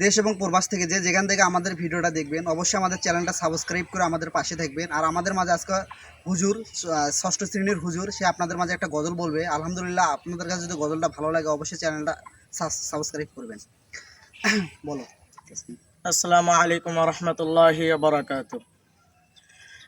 দেশ এবং প্রবাস থেকে যে যেখান থেকে আমাদের ভিডিওটা দেখবেন, অবশ্যই আমাদের চ্যানেলটা সাবস্ক্রাইব করে আমাদের পাশে থাকবেন। আর আমাদের মাঝে আজকে হুজুর ষষ্ঠ শ্রেণির হুজুর, সে আপনাদের মাঝে একটা গজল বলবে। আলহামদুলিল্লাহ, আপনাদের কাছে যদি গজলটা ভালো লাগে, অবশ্যই চ্যানেলটা সাবস্ক্রাইব করবেন। বলো। আসসালামু আলাইকুম রহমতুল্লাহ বারাকাতু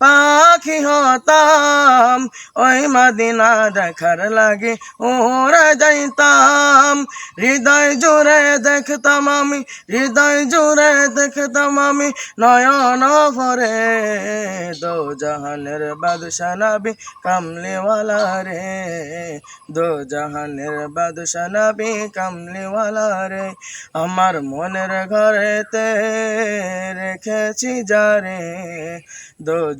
পাখি হতাম, ওই মদিনা দেখার লাগে উড়ে যাইতাম। হৃদয় জুড়ে দেখতাম আমি, হৃদয় জুড়ে দেখতাম আমি, নয়ন ভরে দো জাহানের বাদশা নবী কামলিওয়ালা রে। দো জাহানের বাদশা নবী কামলিওয়ালা রে, আমার মনের ঘরেতে রেখেছি যারে দো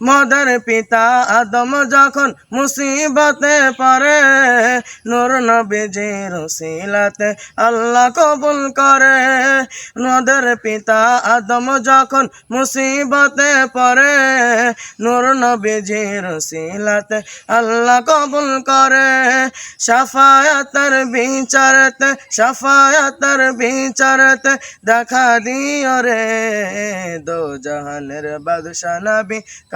মদের পিতা আদম যখন মুসিবতে পড়ে, নূর নবীজি রসিলাতে আল্লাহ কবুল করে। মদের পিতা আদম যখন মুসিবতে পড়ে, নূর নবীজি রসিলাতে আল্লাহ কবুল করে। সাফায়াতের বিচারতে সাফায়াতের বিচারতে দেখা দিও রে দো জাহানের বাদশা নবী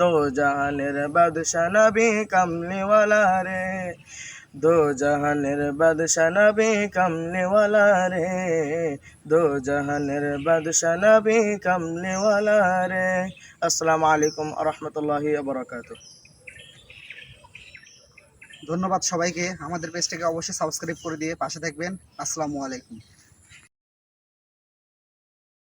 দো জাহানের বাদশা নবী কামলিওয়ালা রে দো জাহানের বাদশা নবী কামলিওয়ালা রে দো জাহানের বাদশা নবী কামলিওয়ালা রে আসসালামু আলাইকুম রহমতুল্লাহি বরকাতুহ ধন্যবাদ সবাইকে। আমাদের পেজটাকে অবশ্যই সাবস্ক্রাইব করে দিয়ে পাশে থাকবেন। আসসালামু আলাইকুম।